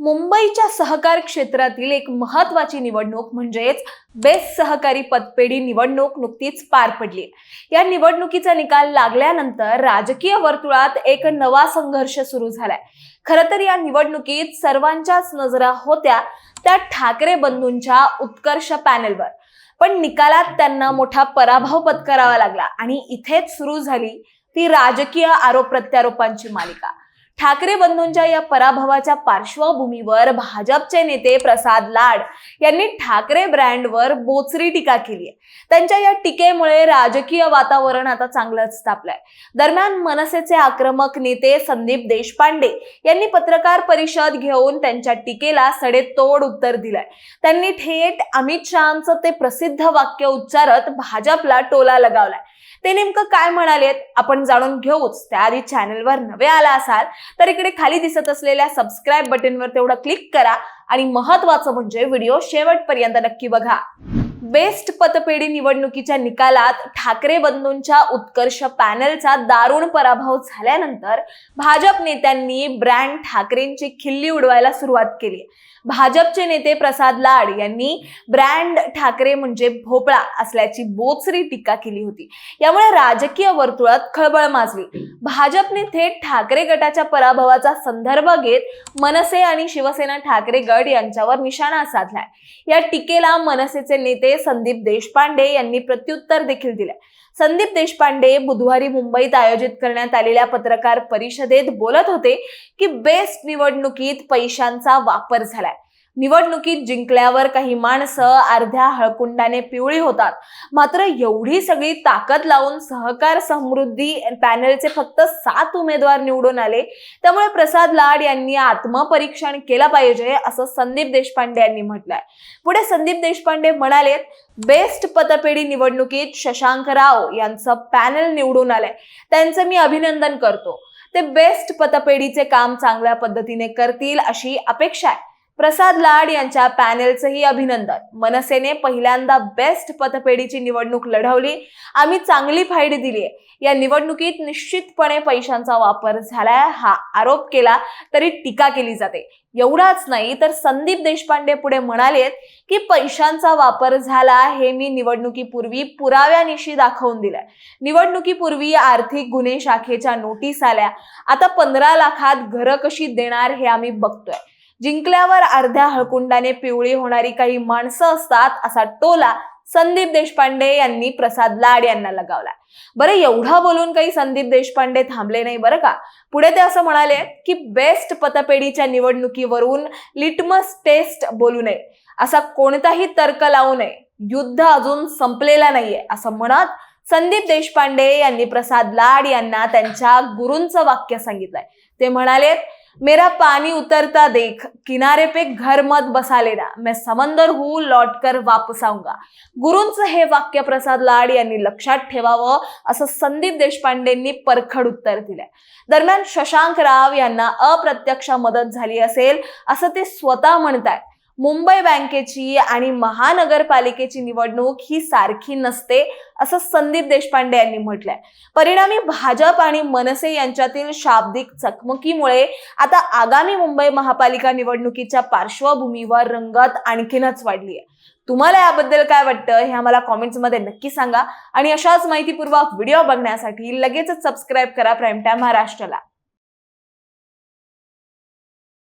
मुंबईच्या सहकार क्षेत्रातील एक महत्वाची निवडणूक म्हणजेच बेस्ट सहकारी पतपेढी निवडणूक नुकतीच पार पडली. या निवडणुकीचा निकाल लागल्यानंतर राजकीय वर्तुळात एक नवा संघर्ष सुरू झालाय. खरं तर या निवडणुकीत सर्वांच्याच नजरा होत्या त्या ठाकरे बंधूंच्या उत्कर्ष पॅनेलवर. पण निकालात त्यांना मोठा पराभव पत्करावा लागला आणि इथेच सुरू झाली ती राजकीय आरोप प्रत्यारोपांची मालिका. ठाकरे बंधूंच्या या पराभवाच्या पार्श्वभूमीवर भाजपचे नेते प्रसाद लाड यांनी ठाकरे ब्रँडवर बोचरी टीका केली आहे. त्यांच्या या टीकेमुळे राजकीय वातावरण आता चांगलंच तापलंय. दरम्यान मनसेचे आक्रमक नेते संदीप देशपांडे यांनी पत्रकार परिषद घेऊन त्यांच्या टीकेला सडेतोड उत्तर दिलंय. त्यांनी थेट अमित शहाचं ते प्रसिद्ध वाक्य उच्चारत भाजपला टोला लगावलाय. ते नेमकं काय म्हणालेत आपण जाणून घेऊच. त्याआधी चॅनलवर नवे आला असाल तर इकडे खाली दिसत असलेल्या सबस्क्राईब बटनवर तेवढं क्लिक करा आणि महत्वाचं म्हणजे व्हिडिओ शेवटपर्यंत नक्की बघा. बेस्ट पतपेढी निवडणुकीच्या निकालात ठाकरे बंधूंच्या उत्कर्ष पॅनलचा दारुण पराभव झाल्यानंतर भाजप नेत्यांनी ब्रँड ठाकरेंची खिल्ली उडवायला सुरुवात केली. भाजपचे नेते प्रसाद लाड यांनी ब्रँड ठाकरे म्हणजे भोपळा असल्याची बोचरी टीका केली होती. यामुळे राजकीय वर्तुळात खळबळ माजली. भाजपने थेट ठाकरे गटाच्या पराभवाचा संदर्भ घेत मनसे आणि शिवसेना ठाकरे गट यांच्यावर निशाणा साधलाय. या टीकेला मनसेचे नेते संदीप देशपांडे यांनी प्रत्युत्तर देखील दिले संदीप देशपांडे बुधवारी मुंबईत आयोजित करण्यात आलेल्या पत्रकार परिषदेत बोलत होते की बेस्ट निवडणुकीत पैशांचा वापर झालाय. निवडणुकीत जिंकल्यावर काही माणसं अर्ध्या हळकुंडाने पिवळी होतात. मात्र एवढी सगळी ताकद लावून सहकार समृद्धी पॅनलचे फक्त सात उमेदवार निवडून आले. त्यामुळे प्रसाद लाड यांनी आत्मपरीक्षण केलं पाहिजे असं संदीप देशपांडे यांनी म्हटलंय. पुढे संदीप देशपांडे म्हणालेत बेस्ट पतपेढी निवडणुकीत शशांक राव यांचं पॅनल निवडून आलंय. त्यांचं मी अभिनंदन करतो. ते बेस्ट पतपेढीचे काम चांगल्या पद्धतीने करतील अशी अपेक्षा आहे. प्रसाद लाड यांच्या पॅनेलचंही अभिनंदन. मनसेने पहिल्यांदा बेस्ट पतपेढीची निवडणूक लढवली. आम्ही चांगली फाईट दिली आहे या निवडणुकीत निश्चितपणे पैशांचा वापर झालाय हा आरोप केला तरी टीका केली जाते. एवढाच नाही तर संदीप देशपांडे पुढे म्हणालेत की पैशांचा वापर झाला हे मी निवडणुकीपूर्वी पुराव्यानिशी दाखवून दिलंय. निवडणुकीपूर्वी आर्थिक गुन्हे शाखेच्या नोटीस आल्या. आता पंधरा लाखात घरं कशी देणार हे आम्ही बघतोय. जिंकल्यावर अर्ध्या हळकुंडाने पिवळी होणारी काही माणसं असतात असा टोला संदीप देशपांडे यांनी प्रसाद लाड यांना लगावला बरं एवढा बोलून काही संदीप देशपांडे थांबले नाही बरं का? पुढे ते असं म्हणाले की बेस्ट पतपेढीच्या निवडणुकीवरून लिटमस टेस्ट बोलू नये. असा कोणताही तर्क लावू नये. युद्ध अजून संपलेला नाहीये असं म्हणत संदीप देशपांडे यांनी प्रसाद लाड यांना त्यांच्या गुरूंचं वाक्य सांगितलंय. ते म्हणाले मेरा पानी उतरता देख किनारे पे घर मत बसा लेना। मैं समंदर हूँ लौट कर वापस आऊंगा। गुरूंचं हे वाक्य प्रसाद लाड यांनी लक्षात ठेवावं असं संदीप देशपांडेंनी परखड उत्तर दिलंय. दरम्यान शशांक राव यांना अप्रत्यक्ष मदत झाली असेल असं ते स्वतः म्हणतायत. मुंबई बँकेची आणि महानगरपालिकेची निवडणूक ही सारखी नसते असं संदीप देशपांडे यांनी म्हटलंय. परिणामी भाजप आणि मनसे यांच्यातील शाब्दिक चकमकीमुळे आता आगामी मुंबई महापालिका निवडणुकीच्या पार्श्वभूमीवर रंगत आणखीनच वाढली आहे तुम्हाला याबद्दल काय वाटतं हे आम्हाला कॉमेंट्समध्ये नक्की सांगा. आणि अशाच माहितीपूर्वक व्हिडिओ बघण्यासाठी लगेचच सबस्क्राईब करा प्राईम टाईम महाराष्ट्राला.